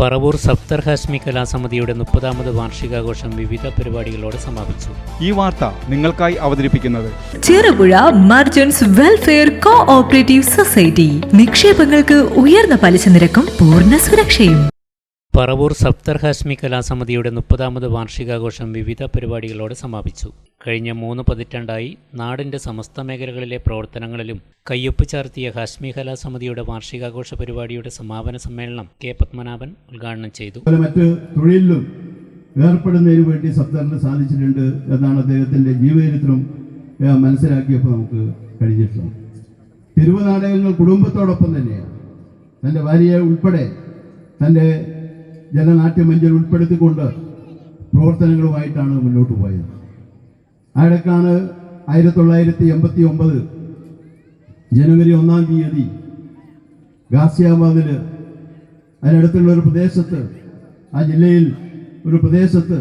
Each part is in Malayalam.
പറവൂർ സഫ്തർ ഹാഷ്മി കലാസമിതിയുടെ മുപ്പതാമത് വാർഷികാഘോഷം വിവിധ പരിപാടികളോടെ സമാപിച്ചു. ഈ വാർത്ത നിങ്ങൾക്കായി അവതരിപ്പിക്കുന്നത് Cherupuzha merchants welfare co operative society. നിക്ഷേപങ്ങൾക്ക് ഉയർന്ന പലിശ നിരക്കും പൂർണ സുരക്ഷയും. പറവൂർ സഫ്തർ ഹാഷ്മി കലാസമിതിയുടെ മുപ്പതാമത് വാർഷികാഘോഷം വിവിധ പരിപാടികളോടെ സമാപിച്ചു. കഴിഞ്ഞ മൂന്ന് പതിറ്റാണ്ടായി നാടിന്റെ സമസ്ത മേഖലകളിലെ പ്രവർത്തനങ്ങളിലും കയ്യൊപ്പ് ചാർത്തിയ ഹാഷ്മി കലാസമിതിയുടെ വാർഷികാഘോഷ പരിപാടിയുടെ സമാപന സമ്മേളനം കെ പത്മനാഭൻ ഉദ്ഘാടനം ചെയ്തു. മറ്റ് തൊഴിലിലും ഏർപ്പെടുന്നതിന് വേണ്ടി സബ്ദറിന് സാധിച്ചിട്ടുണ്ട് എന്നാണ് അദ്ദേഹത്തിന്റെ ജീവചരിത്രം മനസ്സിലാക്കിയപ്പോൾ നമുക്ക് കഴിഞ്ഞിട്ടുള്ളത്. തെരുവുനാടകങ്ങൾ കുടുംബത്തോടൊപ്പം തന്നെയാണ്. തന്റെ ഭാര്യയെ ഉൾപ്പെടെ തന്റെ ജനനാട്യമഞ്ചൽ ഉൾപ്പെടുത്തിക്കൊണ്ട് പ്രവർത്തനങ്ങളുമായിട്ടാണ് മുന്നോട്ട് പോയത്. ആയിടക്കാണ് ആയിരത്തി തൊള്ളായിരത്തി എൺപത്തി ഒമ്പത് ജനുവരി ഒന്നാം തീയതി ഗാസിയാബാദിൽ അതിനടുത്തുള്ള ഒരു പ്രദേശത്ത് ആ ജില്ലയിൽ ഒരു പ്രദേശത്ത്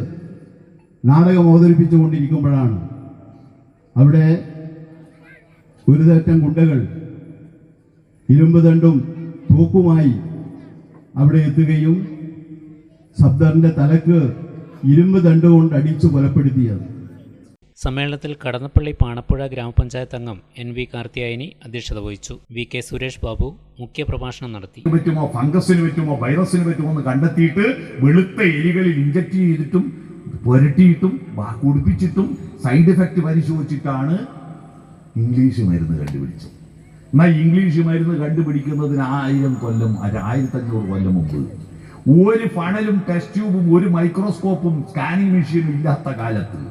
നാടകം അവതരിപ്പിച്ചു കൊണ്ടിരിക്കുമ്പോഴാണ് അവിടെ ഒരു തറ്റം ഗുണ്ടകൾ ഇരുമ്പ് തണ്ടും തൂക്കുമായി അവിടെ എത്തുകയും സബ്ദറിന്റെ തലക്ക് ഇരുമ്പ് തണ്ടുകൊണ്ട് അടിച്ചു കൊലപ്പെടുത്തിയത്. സമ്മേളനത്തിൽ കടന്നപ്പള്ളി പാണപ്പുഴ ഗ്രാമപഞ്ചായത്ത് അംഗം എൻ വി കാർത്തിയായനി അധ്യക്ഷത വഹിച്ചു. വി കെ സുരേഷ് ബാബു മുഖ്യപ്രഭാഷണം നടത്തി. പറ്റുമോ ഫംഗസിന് പറ്റുമോ വൈറസിന് പറ്റുമോ എന്ന് കണ്ടെത്തിയിട്ട് വെളുത്ത എലികളിൽ ഇഞ്ചക്ട് ചെയ്തിട്ടും പുരട്ടിയിട്ടും കുടിപ്പിച്ചിട്ടും സൈഡ് എഫക്റ്റ് പരിശോധിച്ചിട്ടാണ് ഇംഗ്ലീഷ് മരുന്ന് കണ്ടുപിടിച്ചത്. എന്നാൽ ഇംഗ്ലീഷ് മരുന്ന് കണ്ടുപിടിക്കുന്നതിന് ആയിരം കൊല്ലം ആയിരത്തഞ്ഞൂറ് കൊല്ലം മുമ്പ്. ഒരു ഫണലും ടെസ്റ്റ് ട്യൂബും ഒരു മൈക്രോസ്കോപ്പും സ്കാനിങ് മെഷീനും ഇല്ലാത്ത കാലത്ത്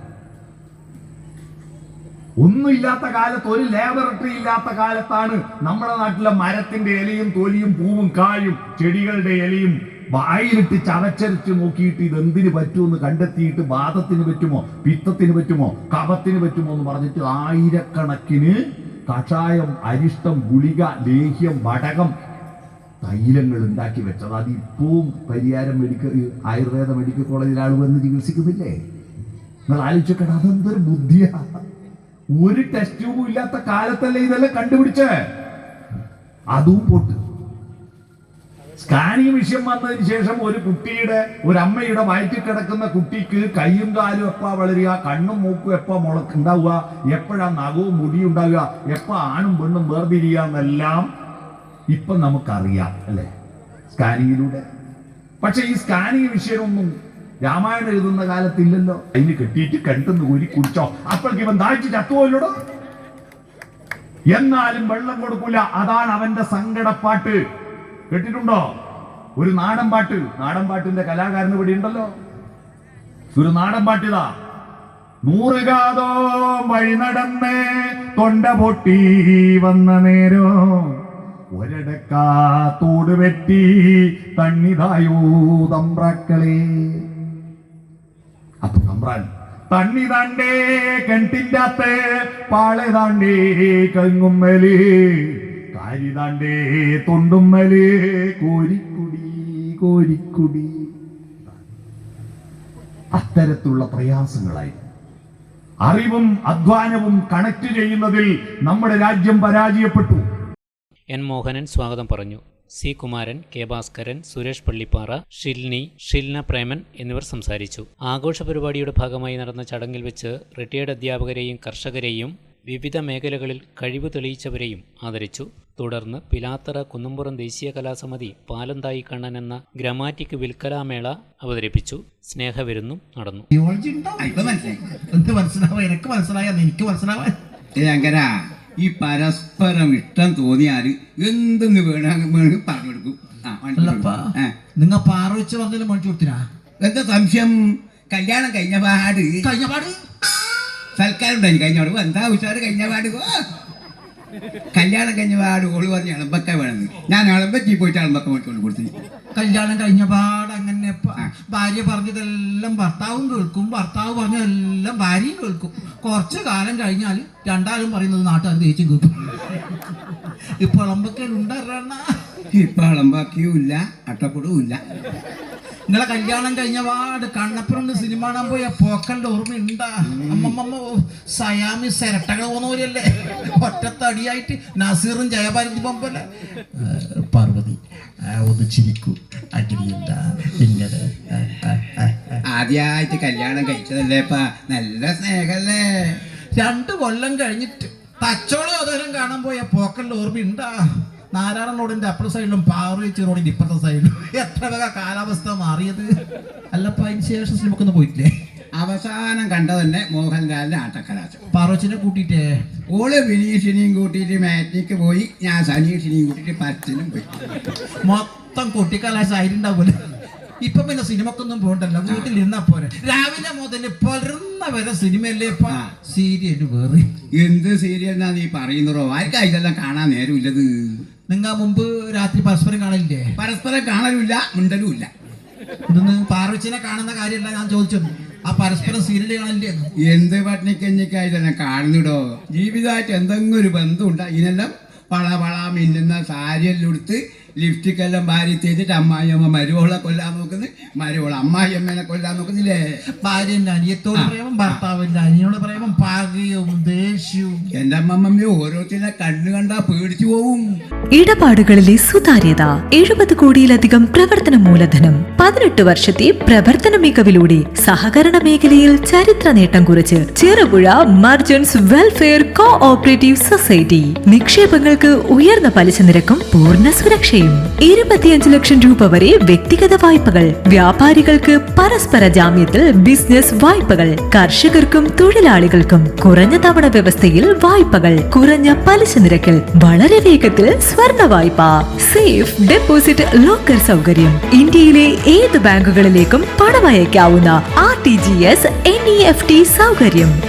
ഒന്നുമില്ലാത്ത കാലത്ത് ഒരു ലാബറട്ടറി ഇല്ലാത്ത കാലത്താണ് നമ്മുടെ നാട്ടിലെ മരത്തിന്റെ ഇലയും തൊലിയും പൂവും കായും ചെടികളുടെ ഇലയും വായിലിട്ട് ചവച്ചരച്ച് നോക്കിയിട്ട് ഇത് എന്തിന് പറ്റുമെന്ന് കണ്ടെത്തിയിട്ട് വാദത്തിന് പറ്റുമോ പിത്തത്തിന് പറ്റുമോ കഫത്തിന് പറ്റുമോ എന്ന് പറഞ്ഞിട്ട് ആയിരക്കണക്കിന് കഷായം അരിഷ്ടം ഗുളിക ലേഹ്യം വടകം തൈലങ്ങൾ ഉണ്ടാക്കി വെച്ചത്. അത് ഇപ്പവും പരിയാരം മെഡിക്കൽ ആയുർവേദ മെഡിക്കൽ കോളേജിൽ ആൾ വന്ന് ചികിത്സിക്കുന്നില്ലേ? നിങ്ങൾ ആലോചിച്ചോക്കണം അതെന്തൊരു ബുദ്ധിയാ. ഒരു ടെസ്റ്റ് ട്യൂബും ഇല്ലാത്ത കാലത്തല്ലേ ഇതെല്ലാം കണ്ടുപിടിച്ചേ? അതും പൊട്ട്. സ്കാനിങ് വിഷയം വന്നതിന് ശേഷം ഒരു കുട്ടിയുടെ ഒരു അമ്മയുടെ വയറ്റിൽ കിടക്കുന്ന കുട്ടിക്ക് കൈയും കാലും എപ്പാ വളരുക കണ്ണും മൂക്കും എപ്പാ മുളക്ക് ഉണ്ടാവുക എപ്പോഴാ നഖവും മുടിയും ഉണ്ടാവുക എപ്പാ ആണും പെണ്ണും വേർതിരിയുക എന്നെല്ലാം ഇപ്പൊ നമുക്കറിയാം അല്ലേ? സ്കാനിങ്ങിലൂടെ പക്ഷെ ഈ സ്കാനിങ് വിഷയമൊന്നും രാമായണം എഴുതുന്ന കാലത്തില്ലല്ലോ. അതിന് കെട്ടിയിട്ട് കണ്ടെന്ന് കൂലി കുടിച്ചോ അപ്പോഴേക്ക് ഇവൻ ദാഹിച്ച് ചത്തുപോയില്ലടോ എന്നാലും വെള്ളം കൊടുക്കൂല. അതാണ് അവന്റെ സങ്കടപ്പാട്ട്. കേട്ടിട്ടുണ്ടോ? ഒരു നാടൻ പാട്ട്. നാടൻ പാട്ടിന്റെ കലാകാരന് ഇവിടെ ഉണ്ടല്ലോ. ഒരു നാടൻ പാട്ടിതാ നൂറുകാതോ വഴി നടന്ന് തൊണ്ട പൊട്ടി വന്ന നേരോ ഒരടക്കാ തോട് വെട്ടി തണ്ണിതായോ തമ്പ്രാക്കളെ. അപ്പൊ കമ്പ്രാൻ. തണ്ണി താണ്ടേ കെട്ടിന്റെ പാളെ താണ്ടേ കങ്ങുമ്മൽ കാരി താണ്ടേ തൊണ്ടുമ്മൽ കോരിക്കുടി കോരിക്കുടി. അത്തരത്തിലുള്ള പ്രയാസങ്ങളായി. അറിവും അധ്വാനവും കണക്ട് ചെയ്യുന്നതിൽ നമ്മുടെ രാജ്യം പരാജയപ്പെട്ടു. എൻ മോഹനൻ സ്വാഗതം പറഞ്ഞു. സി കുമാരൻ കെ ഭാസ്കരൻ സുരേഷ് പള്ളിപ്പാറ ഷിൽനി ഷിൽന പ്രേമൻ എന്നിവർ സംസാരിച്ചു. ആഘോഷ പരിപാടിയുടെ ഭാഗമായി നടന്ന ചടങ്ങിൽ വെച്ച് റിട്ടയേർഡ് അധ്യാപകരെയും കർഷകരെയും വിവിധ മേഖലകളിൽ കഴിവ് തെളിയിച്ചവരെയും ആദരിച്ചു. തുടർന്ന് പിലാത്തറ കുന്നമ്പുറം ദേശീയ കലാസമിതി പാലന്തായി കണ്ണൻ എന്ന ഗ്രാമാറ്റിക് വിൽക്കലാമേള അവതരിപ്പിച്ചു. സ്നേഹവിരുന്നും നടന്നു. എന്ത് മനസ്സിലാവാ? ഈ പരസ്പരം ഇഷ്ടം തോന്നിയാൽ എന്തെന്ന് വേണ വേണമെങ്കിൽ പറഞ്ഞു കൊടുക്കും. ആ, മനസ്സിലായി. അല്ലപ്പാ ആ. നിങ്ങ പാറ പറഞ്ഞാലും മണിച്ചു കൊടുത്തിനാ? എന്താ സംശയം? കല്യാണം കഴിഞ്ഞ പാട്. കഴിഞ്ഞ പാട്? സൽക്കാരം ഉണ്ടായി കഴിഞ്ഞ പാട്. എന്താ ഉഷാറ് കഴിഞ്ഞ പാട്. കല്യാണം കഴിഞ്ഞ പാട് ഓൾ പറഞ്ഞ് അളമ്പക്ക വേണമെന്ന്. ഞാൻ അളമ്പറ്റി പോയിട്ട് അളമ്പക്ക മേടിക്കൊണ്ട് കൊടുത്തു കല്യാണം കഴിഞ്ഞ പാട് അങ്ങനെ പ- ഭാര്യ പറഞ്ഞതെല്ലാം ഭർത്താവും കേൾക്കും. ഭർത്താവ് പറഞ്ഞതെല്ലാം ഭാര്യയും കേൾക്കും. കുറച്ച് കാലം കഴിഞ്ഞാൽ രണ്ടാളും പറയുന്നത് നാട്ടുകാർ തേച്ചും കേൾക്കും. ഇപ്പൊ ഇളമ്പക്കൽ ഉണ്ടറണ ഇപ്പൊ അളമ്പാക്കിയും ഇല്ല അട്ടപ്പൊടവും ഇല്ല നിങ്ങളെ കല്യാണം കഴിഞ്ഞ പാട് കണ്ണപ്പുറണ്ട് സിനിമ കാണാൻ പോയ പോക്കണ്ട ഓർമ്മയുണ്ടാ അമ്മമ്മ സയാമി സെരട്ടകൾ പോകുന്നവരല്ലേ ഒറ്റത്തടിയായിട്ട് നസീറും ജയഭാരതി പമ്പല്ലേ? പാർവതി ഒന്ന് ചിരിക്കൂ. അഗ്നിയുണ്ട. ആദ്യമായിട്ട് കല്യാണം കഴിച്ചതല്ലേപ്പാ നല്ല സ്നേഹല്ലേ? രണ്ട് കൊല്ലം കഴിഞ്ഞിട്ട് തച്ചോളം അതോരം കാണാൻ പോയ പോക്കലിൽ ഓർമ്മയുണ്ടാ നാരായണ റോഡിന്റെ അപ്പുറ സൈഡിലും പാറുവെച്ച് റോഡിന്റെ ഇപ്പുറത്തെ സൈഡിലും എത്ര വക കാലാവസ്ഥ മാറിയത്? അല്ലപ്പ അതിന് ശേഷം സിനിമക്കൊന്നും പോയിട്ടില്ലേ? അവസാനം കണ്ടതന്നെ മോഹൻലാലിന്റെ ആട്ടക്കലാശം. പറച്ചിനെ കൂട്ടിയിട്ടേ? ഓൾ വിനീഷിനെയും കൂട്ടിയിട്ട് മാറ്റിക്ക് പോയി. ഞാൻ സനീഷിനെയും കൂട്ടിയിട്ട് പരത്തിനും പോയി. മൊത്തം കൊട്ടിക്കലാശം ആയിട്ടുണ്ടാവൂല ഇപ്പൊ പിന്നെ സിനിമക്കൊന്നും പോകണ്ടല്ലോ വീട്ടിൽ ഇരുന്നാ പോരെ. രാവിലെ മുതൽ പുലർന്ന വരെ സിനിമയല്ലേ ഇപ്പൊ? സീരിയൽ വേറെ. എന്ത് സീരിയൽ നീ പറയുന്നതോ ആർക്കാ ഇതെല്ലാം കാണാൻ നേരമില്ലത്? നിങ്ങൾ മുമ്പ് രാത്രി പരസ്പരം കാണലില്ലേ? പരസ്പരം കാണലുമില്ല മിണ്ടലുമില്ല. ഇതൊന്ന് പാർവച്ചിനെ കാണുന്ന കാര്യമല്ല ഞാൻ ചോദിച്ചത്. ആ പരസ്പരം സീരിയൽ കാണില്ലേ എന്ത് പട്ടിണിക്കഞ്ഞിക്കായി തന്നെ കാണുന്നിടോ? ജീവിതമായിട്ട് എന്തെങ്കിലും ഒരു ബന്ധമുണ്ടോ. ഇതിനെല്ലാം വള വള മിന്നുന്ന സാരിയെല്ലാം ഉടുത്ത് ലിപ്സ്റ്റിക്കെല്ലാം ഭാര്യ ചെയ്തിട്ട് അമ്മായിയമ്മ മരുവോളെ കൊല്ലാൻ നോക്കുന്നത് മരുവോളെ അമ്മായിയമ്മേനെ കൊല്ലാൻ നോക്കുന്നില്ലേ? ഭാര്യന്റെ അനിയത്തോട് പ്രേമം ഭർത്താവിന്റെ അനിയോട് പ്രേമം പാകയും ദേഷ്യവും. എന്റെ അമ്മമ്മ ഓരോരുത്തരെ കണ്ണു കണ്ടാ പേടിച്ചു പോവും. ഇടപാടുകളിലെ സുതാര്യത എഴുപത് കോടിയിലധികം പ്രവർത്തന മൂലധനം പതിനെട്ട് വർഷത്തെ പ്രവർത്തന മികവിലൂടെ സഹകരണ മേഖലയിൽ ചരിത്ര നേട്ടം കുറിച്ച് Cherupuzha merchants welfare co operative society. നിക്ഷേപങ്ങൾക്ക് ഉയർന്ന പലിശ നിരക്കും പൂർണ സുരക്ഷയും. ഇരുപത്തിയഞ്ച് ലക്ഷം രൂപ വരെ വ്യക്തിഗത വായ്പകൾ. വ്യാപാരികൾക്ക് പരസ്പര ജാമ്യത്തിൽ ബിസിനസ് വായ്പകൾ. കർഷകർക്കും തൊഴിലാളികൾക്കും കുറഞ്ഞ തവണ വ്യവസ്ഥയിൽ വായ്പകൾ. കുറഞ്ഞ പലിശ നിരക്കിൽ വളരെ വേഗത്തിൽ സ്വർണ വായ്പ. സേഫ് ഡെപ്പോസിറ്റ് ലോക്കർ സൗകര്യം. ഇന്ത്യയിലെ ഏത് ബാങ്കുകളിലേക്കും പണമയക്കാവുന്ന R T G S N E F T സൗകര്യം.